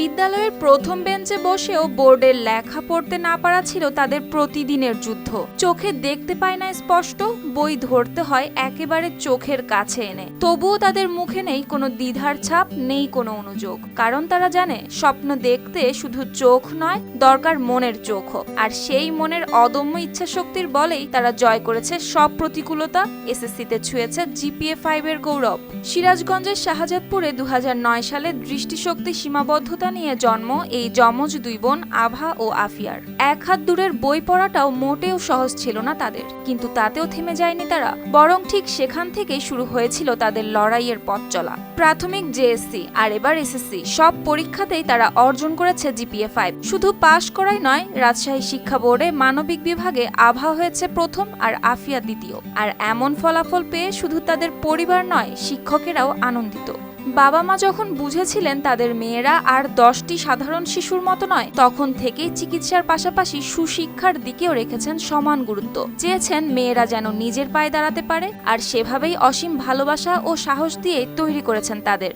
বিদ্যালয়ের প্রথম বেঞ্চে বসেও বোর্ডের লেখা পড়তে না পারা ছিল তাদের প্রতিদিনের যুদ্ধ। চোখে দেখতে পায় না স্পষ্ট, বই ধরতে হয় একেবারে চোখের কাছে এনে। তবুও তাদের মুখে নেই কোনো দ্বিধার ছাপ, নেই কোনো অনুযোগ। কারণ তারা জানে, স্বপ্ন দেখতে শুধু চোখ নয়, দরকার মনের চোখও। আর সেই মনের অদম্য ইচ্ছা শক্তির বলেই তারা জয় করেছে সব প্রতিকূলতা, এসএসসিতে ছুঁয়েছে জিপিএ ফাইভের গৌরব। সিরাজগঞ্জের শাহজাদপুরে দু হাজার নয় সালে দৃষ্টিশক্তি সীমাবদ্ধতা নিয়ে জন্ম এই যমজ দুই বোন আভা ও আফিয়ার। এক হাত দূরের বই পড়াটাও মোটেও সহজ ছিল না তাদের, কিন্তু তাতেও থেমে যায়নি তারা। বরং ঠিক সেখান থেকেই শুরু হয়েছিল তাদের লড়াইয়ের পথ চলা। প্রাথমিক জেএসসি আর এবার এসএসসি সব পরীক্ষাতেই তারা অর্জন করেছে জিপিএ ফাইভ। শুধু পাশ করাই নয়, রাজশাহী শিক্ষা বোর্ডে মানবিক বিভাগে আভা হয়েছে প্রথম আর আফিয়া দ্বিতীয়। আর এমন ফলাফল পেয়ে শুধু তাদের পরিবার নয়, শিক্ষকেরাও আনন্দিত। বাবা মা যখন বুঝেছিলেন তাদের মেয়েরা আর দশটি সাধারণ শিশুর মতো নয়, তখন থেকেই চিকিৎসার পাশাপাশি সুশিক্ষার দিকেও রেখেছেন সমান গুরুত্ব। চেয়েছেন মেয়েরা যেন নিজের পায়ে দাঁড়াতে পারে আর সেভাবেই অসীম ভালোবাসা ও সাহস দিয়ে তৈরি করেছেন তাদের।